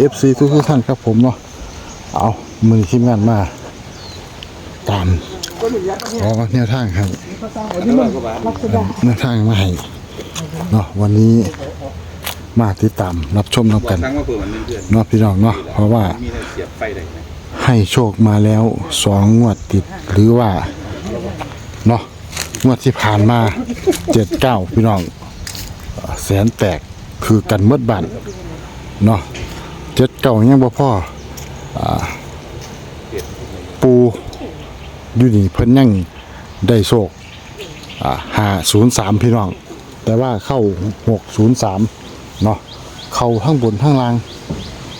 เอฟซีทุกทุกท่านครับผมเนาะเอามือทีมงานมาตามขอแนวทางให้แนวทางมาให้เนาะวันนี้ มาติดตามรับชมนำกันทั้งว่าเพื่อนมันเพื่อนเนาะพี่น้องเนาะเพราะว่ามีอะไรเสียบไฟได้ไหมให้โชคมาแล้วสองงวดติดหรือว่าเนาะงวดที่ผ่านมาเจ็ดเก้าพี่น้องเอ่อแสนแตกคือกันเมดบันเนาะเจ็ดเก้ายังบ่พ่ออ่าปูอยู่นี่เพิ่นยังได้โชคอ่าห้าศูนย์สามพี่น้อง แต่ว่าเข้าหกศูนย์สาม เนาะเขาทั้งบนทั้งล่าง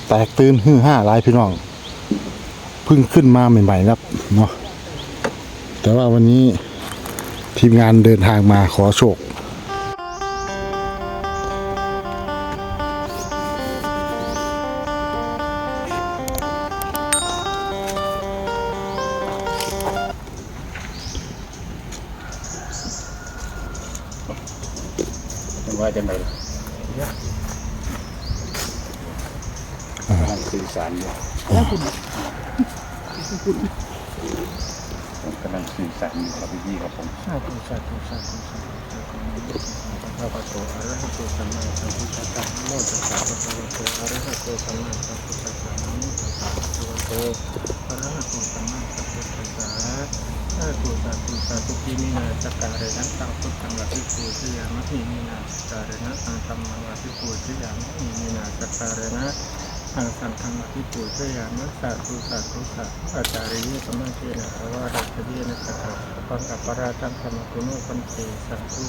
แตกตื่นฮือห้าลายพี่น้องเพิ่งขึ้นมาใหม่ๆครับเนาะแต่ว่าวันนี้ทีมงานเดินทางมาขอโชค สื่อสารอยู่ผมกำลังสื่อสารอยู่ครับพี่ครับผมสาธุสาธุสาธุสาธุพระพุทโธอะระหะโตสัมมาสัมพุทธัสสะนะโมตัสสะภะคะวะโตอะระหะโตสัมมาสัมพุทธัสสะนะโมตัสสะภะคะวะโตอะระหะโตสัมมาสัมพุทธัสสะ สาธุสาธุสาธุกิมินาจักการเรนะตังพุทธังวัติปูชยามะหิมินาจักการเรนะตังธัมมังวัติปูชยามะหิมินาจักการเรนะทางสังฆังวัติปูชยามะสาธุสาธุสาธุอาจาริยสมมาเทนะภวะราชเดียนะสัทธะปังอัปปาราตังธรรมกุโนปันเตสันตุ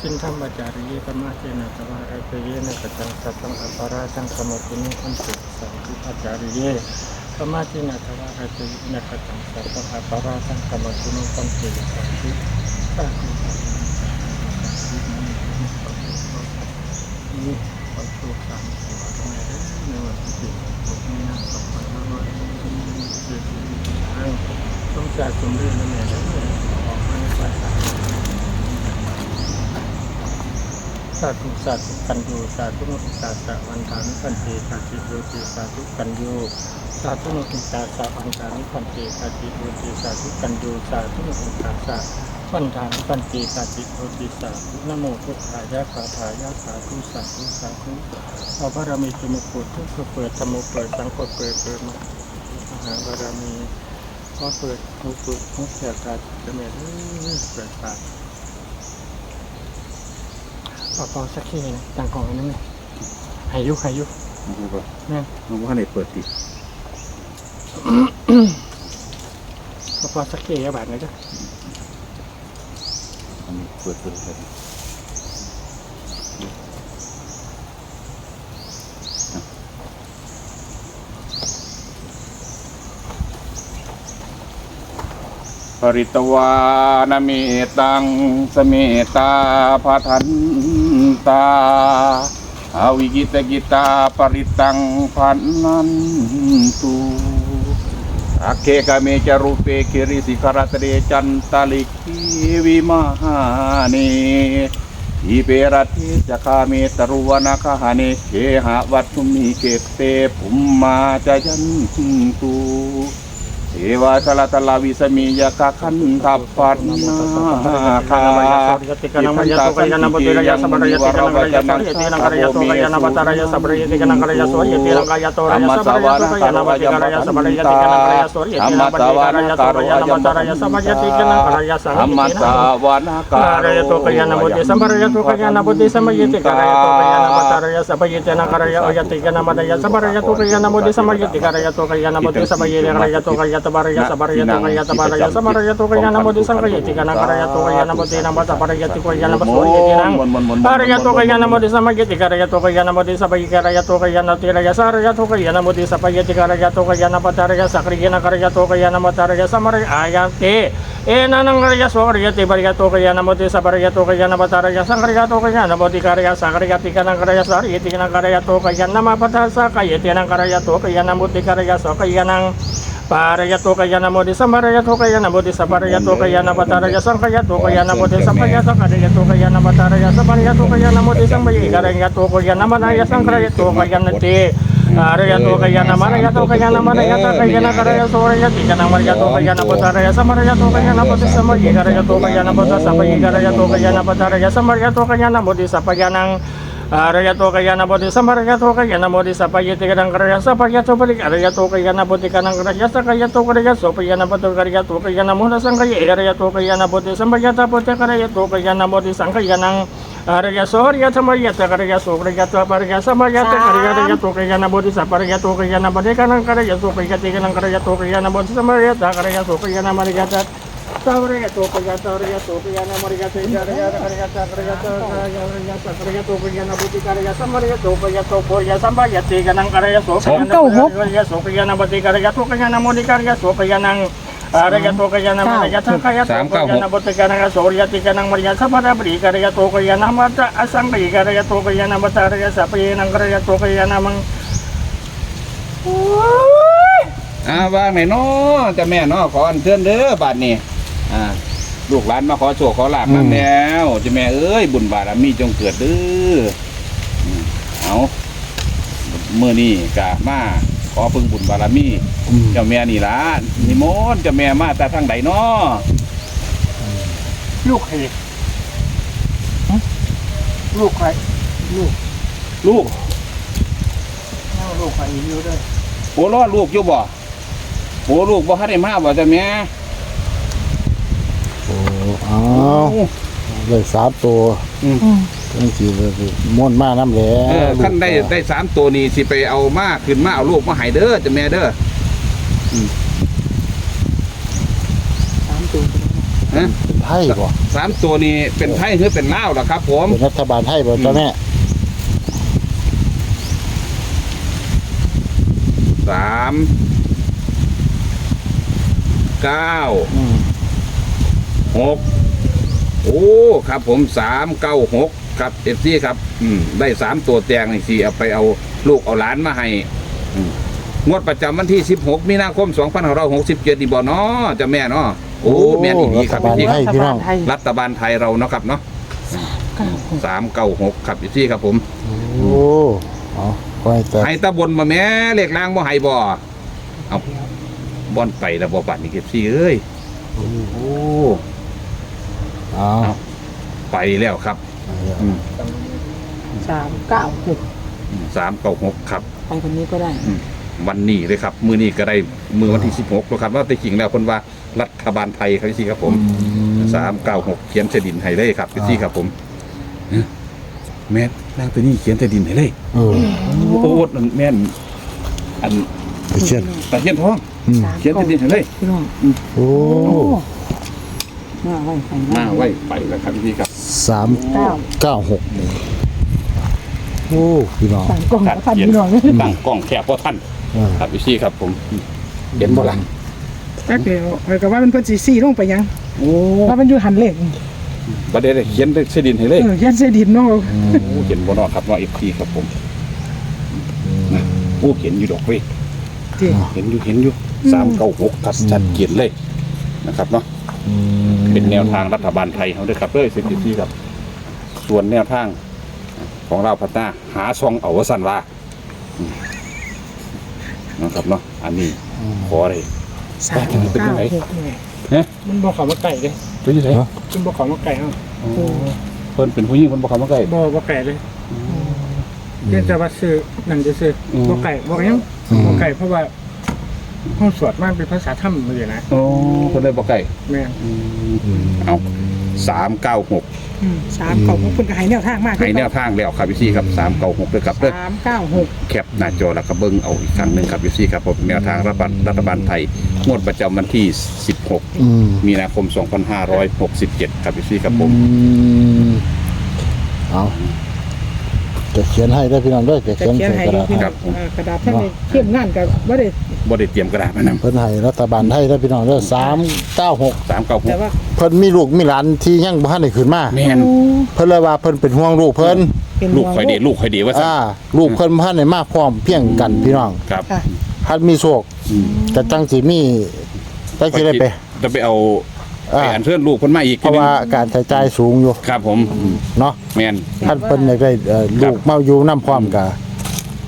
สินธรรมอาจารียธรรมะเจนะตวาระเตเยนะกตังสัพพังอปาราตังสมุตินุขันเตสังคุอาจารีเย ธรรมะเจนะตวาระเตเยนะกตังสัพพังอปาราสังสมุตินุขันติสังคุสังคุนี่ขอโชคสามขอทำไมได้ในวันที่สิบหกมีนาคมสองพันห้าร้อยหกสิบสี่ทางสมศักดิ์สมเด็จพระแม่ได้ออกมาในภาษา สาธุสาธุกันโยสาธุโนติตาสะวันทานิพันเตสาธิโยติสาธุกันโยสาธุโนติตาสะวันทานิพันเตสาธิโยติสาธุกันโยสาธุโนติตาสะวันทานิพันเตสาธิโยติสาธุนโมพุทธายะคาถายะสาธุสาธุสาธุเอาบารมีจมุปุทุกเปิดธรรมเปิดสังฆเปิดเปิดมหาบารมีก็เปิดหูเปิดหูเสียกาศจะเมตเปิดปาก ปอปอสักทีนะต่างของอันนั้นไงหายุหายุน้องว่าแม่นน้องว่าในเปิดติดปอปอสักทีอะบาทนะจ๊ะอันนี้เปิดเปิดเลย ปริตวานเมตังสเมตาพาทันตาอาวิกิตกิตาปริตังพันนันตุอาเคกเมจารุเปคิริสิกรตเรจันตาลิกีวิมหาเนอีเปรติจคาเมตรุวนาคหาเนเคหะวัตุมิเกเตภุมมาจยันตุ เอวาสลตลาวิสมียกะขันทัปปันนาคา Yati ka ng Maria to kaya na batiraya sa baraya tika ng Maria to yati ng Maria to kaya na bataraya sa baraya tika ng Maria to yati ng kaya to raya sa baraya to kaya na batiraya sa baraya tika ng Maria to yati ng batiraya to kaya na bataraya sa baraya tika ng Maria sa อมตะวานาคา Karaya to kaya na buti sa baraya to kaya na buti sa mayiti karaya to kaya na bataraya sa bayiti ng karaya o yati ka na madaya sa baraya to kaya na buti sa mayiti karaya to kaya na buti sa bayiti karaya to kaya to ตบารยะสบารยะโตกายะตบารยะสบารยะโตกายะนะโมติสังกายติกานังกรายะโตกายะนะโมตินะโมตบารยะติกายะนะโมสุริยะตินัง Arayato kaya namo di sa magiti karayato kaya namo di sa pagi karayato kaya na tiraya sa arayato kaya namo di sa pagiti karayato kaya na pataraya sa kriya na karayato kaya na mataraya sa maray ayante e nanang karaya so karayati bariyato kaya namo di sa bariyato kaya na pataraya sa karayato kaya namo di karaya sa karayati ka ng karaya sa ariyati ka ng karayato kaya na mapatasa kayati ng karayato kaya namo di karaya so kaya ng Parayato kaya namo di sa marayato kaya namo di sa parayato kaya na pataraya sa kayato kaya namo di sa payato karayato kaya na pataraya sa parayato kaya namo di sa mayi karayato kaya na manaya sa karayato kaya nati Arayato kaya na marayato kaya tabaraya sabaraya tokaya tabaraya sabaraya tokaya namo di saraya tikana karaya tokaya namo di namo tabaraya tikaya namo surya tinang karaya tokaya namo di samagi tikaraya tokaya namo di sabagi karaya tokaya namo tiraya saraya tokaya namo di sapaya tikaraya tokaya namo taraya sakriya na karaya tokaya namo taraya samaraya ayate ena nang karaya surya tibaraya tokaya namo di sabaraya tokaya namo taraya sangkaraya tokaya namo di karaya sakriya tikana di Parayatu kayanamo desa marayatu kayanamo desa parayatu kayana bataraya sang kayatu kayana mo desa parayatu karayatu kayana bataraya sang parayatu kayana mo desa bayi karayatu kayana manaya sang karayatu kayana ti Arayatu kayana marayatu kayana manayata kayana karayatu karayati kana marayatu kayana bataraya sang marayatu kayana desa bayi karayatu kayana bataraya sang bayi karayatu kayana bataraya sang marayatu kayana mo desa payanang Arigatokayanabuddhisa Margatokayanabuddhisa Pagyatikanakarayasa Pagyatopadik Arigatokayanabuddhikanakarayasa Kayatokayasopayanabuddhikarayatokayanamudasangkaya Arigatokayanabuddhisa Pagyatapotekaryatokayanabuddhisankaya Arigasorya Tamayata Karayasokrayatwa Parigasa Mayata Karayatokayanabuddhisa Parigatokayanabudhikanankarayasokayatikanankarayatokayanabuddhisa Mariyata Karayasokayanamarigata so, kaya na muli karaya, so, kaya ng Arayato kaya na marigata, kaya to, kaya na buti ka ng asoryati ka ng marigata, sa parabri, karaya to, kaya na mata, asang kaya, karaya to, kaya na mataraya, sa payin ng karaya to, kaya namang อ่าว่างไหนเนาะเจะแม่เนาะขออัญเชิญเด้อบาดนี้ อ่าลูกหลานมาขอโชคขอลาบนั่นแล้วเจะแม่เอ้ยบุญบารมีจงเกิดเด้ออืมเอาเมื่อนี้กะมาขอพึ่งบุญบารมีอืมเจ้าแม่นี่ล่ะนิมนต์เจ้าแม่มาแต่ทางใดเนาะลูกใครลูกใครลูก ลูกลูกใครอยู่ด้วยโอ้รอดลูกอยู่บ่โอ้ลูกบ่ทันได้มาบ่เจ้าแม่โอ้อ้าวเลยสามตัวอืม ทั้งสี่เลยม่วนมาน้ำแหล้เออวขั้นได้ได้สามตัวนี้สิไปเอามาขึ้นมาเอาลูกมาให้เด้อจ้าแม่เด้อสามตัวฮะไทยบ่สามตัวนี้เป็นไทยหรือเป็นลาวล่ะครับ ผม เป็นรัฐบาลไทยบ่เจ้าแม่สามเก้าอืมหก โอ้ครับผมสามเก้าหกครับเอฟซีครับ อืมได้สามตัวแตงนี่สิเอาไปเอาลูกเอาหลานมาให้อืมงวดประจำวันที่สิบหกมีนาคมสองพันหกสิบเจ็ดนี่บ่เนาะเจะแม่เนาะโอ้แม่นอีดีครับรัฐบาลพี่ไทยพี่น้อง รัฐบาลไทยเราเนาะครับเนาะสามเก้าหกครับอยู่ที่ครับผมโอ้เอาคอยแต่ให้ตะบนมาแม่เลขล่างบ่ให้บ่เอาบอนไปแล้วบ่ปัดนี่เก็บซี่เอ้ยโอ้เอาไปแล้วครับอืมสามเก้าหกสามเก้าหกครับ ไปคนนี้ก็ได้ วันนี้เลยครับ มือนี้ก็ได้มือวันที่สิบหกแล้วครับว่าแต่จริงแล้วคนว่ารัฐบาลไทยครับพี่ครับผมสามเก้าหกเขียนเสดินให้เลยครับพี่ครับผมแม่นนางตัวนี้เขียนเสดินให้เลยเออโอ้โหแม่นอันไปเชียนตะเคียนทองอืมสามเขียนเสดินให้เลยพี่น้อง โอ้โอ้ มาไว้ไปมาไว้ไปแล้วครับพี่ครับสามเก้าเก้าหกโอ้พี่น้องสามกล่องตัดพันเขียนพี่น้องตั้งกล้องแคบพ่อท่านเออครับพี่ครับผมเห็นบ่ล่ะจักเดียวข่อยก็ว่ามันเพิ่นสิซี่ลงไปหยังโอ้ว่ามันอยู่หันเลขประเดี๋ยวเขียนเสดินให้เลยเออยันใส่ดินเนาะโอ้เห็นบ่เนอครับว่าเอฟซีครับผมนะโอ้เห็นอยู่ดอกเว้ยที่เห็นอยู่เห็นอยู่สามเก้าหกทัดชัดเจนเลยนะครับเนาะอืม เป็นแนวทางรัฐบาลไทยเขาด้วยครับเด้อสิบที่ครับ ส่วนแนวทางของเราพัฒนาหาช่องเอาวสันว่าอืมนะครับเนาะอันนี้ขอเลยสามเป็นจัเก้างไหนหกนี่ฮะมันบ่เข้ามาไก่เด้เป็นยังไงมันบ่เข้ามาไก่เฮาเพิ่นเป็นผู้หญิงเพิ่นบ่เข้ามาใกล้บ่บ่ไก่เลยเพียงแต่ว่าซื้อนั่นจะซื้ออมบ่ไก่บ่หยังบ่ไก่เพราะว่า ห้องสวดมันเป็นภาษาธรรมเลยนะโอ้เพิ่นเลยบ่ใกล้แม่นอืมเอาสามเก้าหกอืมสามเก้าหกคุณก็ให้แนวทางมากให้แนวทางแล้วครับพี่ซี่ครับสามเก้าหกด้วยครับเด้อ สามเก้าหก แคปหน้าจอแล้วก็เบิ้งเอาอีกครั้งหนึ่งครับพี่ซี่ครับผมแนวทางรัฐบาลรัฐบาลไทย งวดประจำวันที่ 16 อืมมีนาคม 2567 ครับพี่ซี่ครับผม อืมเอา จะเขียนให้ได้พี่น้องด้วยจะจะเขียนเขียนใส่ให้กระดูดาษพี่ให้น้องเออกระดาษท่านเลยเข้มงานกับว่าได้บ่ได้เตรียมกระดาษมานำเพิ่นให้รัฐบาลไทยได้พี่น้องด้วยสามเก้าหกสามเก้าหแต่กว่าเพิ่นมีลูกมีหลานที่ยังบ่ทันได้ขึ้นมาแม่นเพิ่นเลยว่าเพิ่นเป็นห่วงลูกเพิ่นเป็นลูกคอยดีลูกคอยดีว่าซั่นอ่าลูกเพิ่นบ่ทันได้มาพร้อมเพียงกันพี่น้องครับค่ะพัดมีโชคก็จังสิมีจังสิได้ไปจะไปเอาอ่า ไปอันเชิญลูกเพิ่นมาอีกเพราะว่าการใช้จ่ายสูงอยู่ครับผมเนาะแม่นท่านเพิ่นอยากได้เอ่อลูกมาอยู่นํพร้อมกับ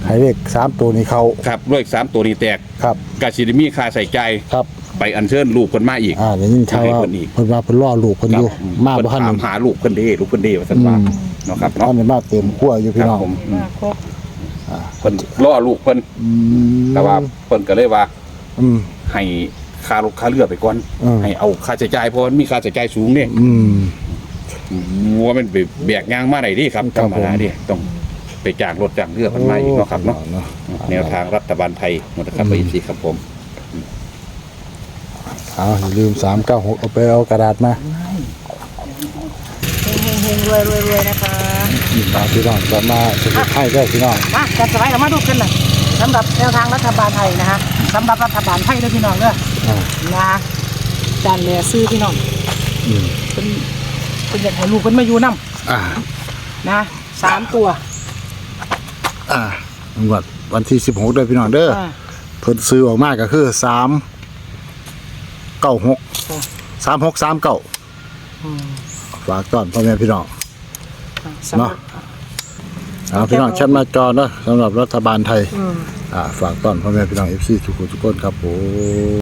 ให้เลขสามตัวนี้เขาครับด้วยสามตัวนี้แตกครับกาสิได้มีค่าใส่ใจครับ ไปอันเชิญลูกเพิ่นมาอีก อ่าได้ยินข่าวว่าให้เพิ่นอีก เพิ่นว่าเพิ่นรอลูกเพิ่นอยู่ครับมาบ่ทัน เพิ่นถามหาลูกเพิ่นเด้ลูกเพิ่นเด้ว่าซั่นว่าอืม เนาะครับท่าเนาะนได้มาเต็มขั้วอยู่พี่คน้รัอบงผมอืมมาครบเพิ่นรอลูกเพิ่นอืมแต่ว่าเพิ่นก็เลยว่าอืมให้ ค่ารถค่าเรือไปก่อน อืม ให้เอาค่าใช้จ่ายเพราะมันมีค่าใช้จ่ายสูงเนี่ยอืมวัวมันไปแบกยางมาไหนดิครับครัธรบรมดาดิต้องไปจ้างรถจ้างเรือมันมาอีกเนาะครับเนาะเนาะแนวทางรัฐบาลไทยหมดนะครับไปอีกทีครับผม เอาอย่าลืม396เอาไปเอากระดาษมาเฮงๆรวยรวยรวยนะคะตามพี่น้องก็มาสรุปให้ได้พี่น้องมาจัดสบายเรามาดูกันหน่อยสำหรับแนวทางรัฐบาลไทยนะฮะสำหรับรัฐบาลไทยด้วยพี่น้องเด้ออ่า นะจานแหล่ซื้อพี่น้องอืมเป็นเป็นอยากให้ลูกเป็นมาอยู่นํอ่านะสามตัวอ่างวดวันที่16ด้วยพี่น้องเด้ออ่า เพิ่นซื้อออกมาก็คือสามเก้าหกค่ะสามหกสามเก้าอืมฝากต้อนพ่อแม่พี่น้อง สำหรับเนาะเอาพี่น้องแชมป์หน้าจอเนาะสำหรับรัฐบาลไทย อืม อ่าฝากต้อนพ่อแม่พี่น้องเอฟซีทุกคนทุกคนครับผม